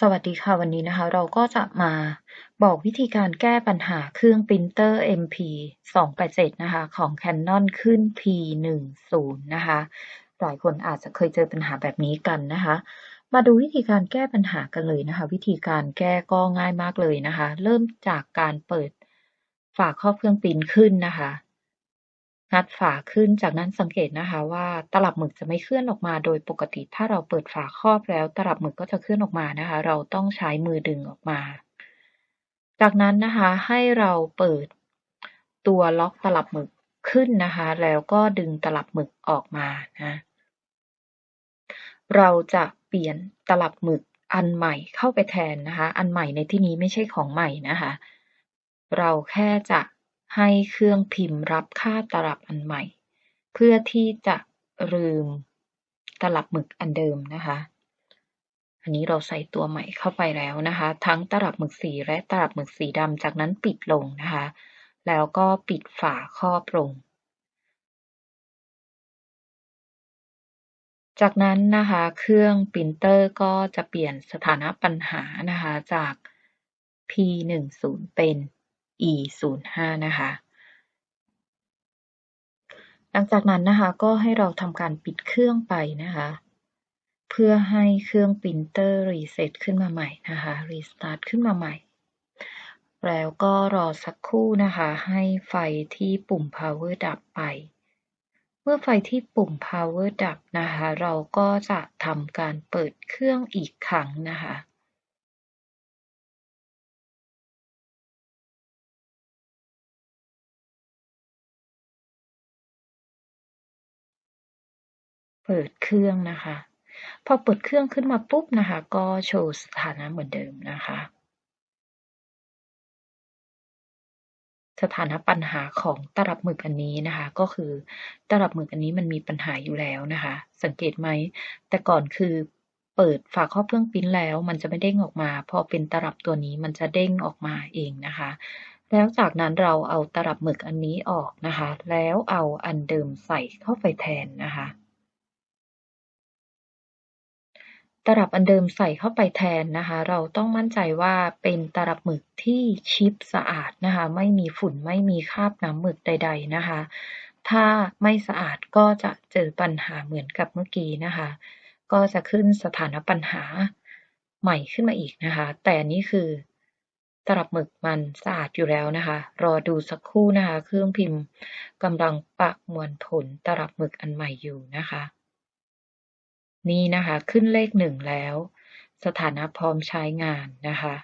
สวัสดีค่ะ วันนี้นะคะ เราก็จะมาบอกวิธีการแก้ปัญหาเครื่องปรินเตอร์ MP 287นะคะ ของ Canon ขึ้น P10 นะคะ หลายคนอาจจะเคยเจอปัญหาแบบนี้กันนะคะ มาดูวิธีการแก้ปัญหากันเลยนะคะ วิธีการแก้ก็ง่ายมากเลยนะคะ เริ่มจากการเปิดฝาครอบเครื่องปรินขึ้นนะคะ งัดฝาขึ้น จากนั้นสังเกตนะคะว่าตลับหมึกจะไม่เคลื่อนออกมา โดยปกติถ้าเราเปิดฝาครอบแล้ว ตลับหมึกก็จะเคลื่อนออกมานะคะ เราต้องใช้มือดึงออกมา จากนั้นนะคะให้เราเปิดตัวล็อกตลับหมึกขึ้นนะคะ แล้วก็ดึงตลับหมึกออกมานะเราจะเปลี่ยนตลับหมึกอันใหม่เข้าไปแทนนะคะ อันใหม่ในที่นี้ไม่ใช่ของใหม่นะคะ เราแค่จะ ให้เครื่องพิมพ์รับค่าตลับอันใหม่ เพื่อที่จะลืมตลับหมึกอันเดิมนะคะ อันนี้เราใส่ตัวใหม่เข้าไปแล้วนะคะ ทั้งตลับหมึกสีและตลับหมึกสีดำจากนั้นปิดลงนะคะ แล้วก็ปิดฝาครอบลง จากนั้นนะคะ เครื่องปรินเตอร์ก็จะเปลี่ยนสถานะปัญหานะคะจาก P10 เป็น e 0 5นะคะ หลังจากนั้นนะคะก็ให้เราทำการปิดเครื่องไปนะคะ เพื่อให้เครื่องปรินเตอร์รีเซ็ตขึ้นมาใหม่นะคะรีสตาร์ทขึ้นมาใหม่ แล้วก็รอสักครู่นะคะ ให้ไฟที่ปุ่ม power ดับไปเมื่อไฟที่ปุ่ม power ดับนะคะ เราก็จะทำการเปิดเครื่องอีกครั้งนะคะ เปิดเครื่องนะคะ พอเปิดเครื่องขึ้นมาปุ๊บนะคะ ก็โชว์สถานะเหมือนเดิมนะคะ สถานะปัญหาของตลับหมึกอันนี้นะคะ ก็คือตลับหมึกอันนี้มันมีปัญหาอยู่แล้วนะคะ สังเกตไหม แต่ก่อนคือเปิดฝาครอบเครื่องปิ้นแล้วมันจะไม่เด้งออกมา พอเป็นตลับตัวนี้มันจะเด้งออกมาเองนะคะ แล้วจากนั้นเราเอาตลับหมึกอันนี้ออกนะคะ แล้วเอาอันเดิมใส่เข้าไปแทนนะคะ ตลับอันเดิมใส่เข้าไปแทนนะคะ เราต้องมั่นใจว่าเป็นตลับหมึกที่ชิปสะอาดนะคะ ไม่มีฝุ่นไม่มีคราบน้ำหมึกใด ๆนะคะ ถ้าไม่สะอาดก็จะเจอปัญหาเหมือนกับเมื่อกี้นะคะ ก็จะขึ้นสถานะปัญหาใหม่ขึ้นมาอีกนะคะ แต่นี่คือตลับหมึกมันสะอาดอยู่แล้วนะคะ รอดูสักครู่นะคะ เครื่องพิมพ์กำลังประมวลผลตลับหมึกอันใหม่อยู่นะคะ นี่นะคะ ขึ้นเลขหนึ่งแล้ว สถานะพร้อมใช้งานนะคะ